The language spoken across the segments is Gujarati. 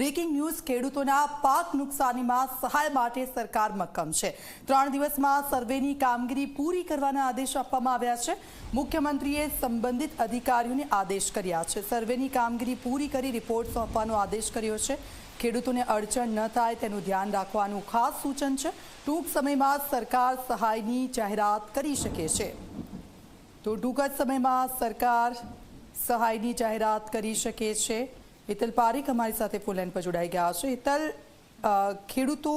બ્રેકિંગ ન્યૂઝ ખેડૂતોના પાક નુકસાનીમાં સહાય માટે સરકાર મક્કમ છે. ત્રણ દિવસમાં સર્વેની કામગીરી પૂરી કરવાના આદેશ આપવામાં આવ્યા છે. મુખ્યમંત્રીએ સંબંધિત અધિકારીઓને આદેશ કર્યા છે. સર્વેની કામગીરી પૂરી કરી રિપોર્ટ સોંપવાનો આદેશ કર્યો છે. ખેડૂતોને અડચણ ન થાય તેનું ધ્યાન રાખવાનું ખાસ સૂચન છે. ટૂંક સમયમાં સરકાર સહાયની જાહેરાત કરી શકે છે. તો ટૂંક જ સમયમાં સરકાર સહાયની જાહેરાત કરી શકે છે. હિતલ પારીખ અમારી સાથે ફૂલ લાઈન પર જોડાઈ ગયા છે હિતલ ખેડૂતો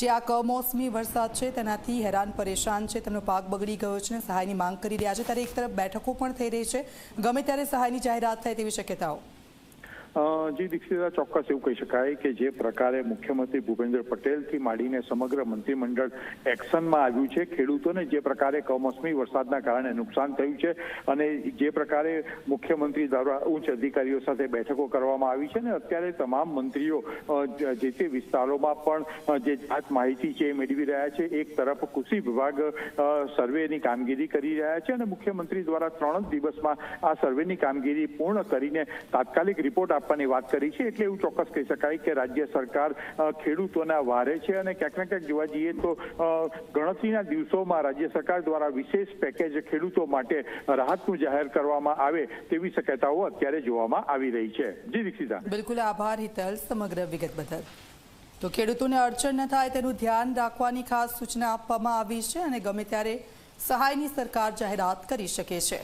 જે આ કમોસમી વરસાદ છે તેનાથી હેરાન પરેશાન છે, તેમનો પાક બગડી ગયો છે સહાયની માંગ કરી રહ્યા છે, ત્યારે એક તરફ બેઠકો પણ થઈ રહી છે. ગમે ત્યારે સહાયની જાહેરાત થાય તેવી શક્યતાઓ. જી દીક્ષિતા ચોક્કસ એવું કહી શકાય કે જે પ્રકારે મુખ્યમંત્રી ભૂપેન્દ્ર પટેલથી માંડીને સમગ્ર મંત્રીમંડળ એક્શનમાં આવ્યું છે. ખેડૂતોને જે પ્રકારે કમોસમી વરસાદના કારણે નુકસાન થયું છે અને જે પ્રકારે મુખ્યમંત્રી દ્વારા ઉચ્ચ અધિકારીઓ સાથે બેઠકો કરવામાં આવી છે ને અત્યારે તમામ મંત્રીઓ જે તે વિસ્તારોમાં પણ જે જાત માહિતી છે એ મેળવી રહ્યા છે. એક તરફ કૃષિ વિભાગ સર્વેની કામગીરી કરી રહ્યા છે અને મુખ્યમંત્રી દ્વારા ત્રણ જ દિવસમાં આ સર્વેની કામગીરી પૂર્ણ કરીને તાત્કાલિક રિપોર્ટ આપવાની વાત કરી છે, એટલે એવું ચોક્કસ કહી શકાય કે રાજ્ય સરકાર ખેડૂતોના વારે છે અને ક્યાંક ને ક્યાંક જોવા જઈએ તો ગણતરીના દિવસોમાં રાજ્ય સરકાર દ્વારા વિશેષ પેકેજ ખેડૂતો માટે રાહતનું જાહેર કરવામાં આવે તેવી શક્યતાઓ અત્યારે જોવામાં આવી રહી છે. જી દીક્ષિતા. બિલકુલ આભાર, હિતલ. સમગ્ર વિગત બદલ. તો ખેડૂતોને અડચણ ન થાય તેનું ધ્યાન રાખવાની ખાસ સૂચના આપવામાં આવી છે અને ગમે ત્યારે સહાયની સરકાર જાહેરાત કરી શકે છે.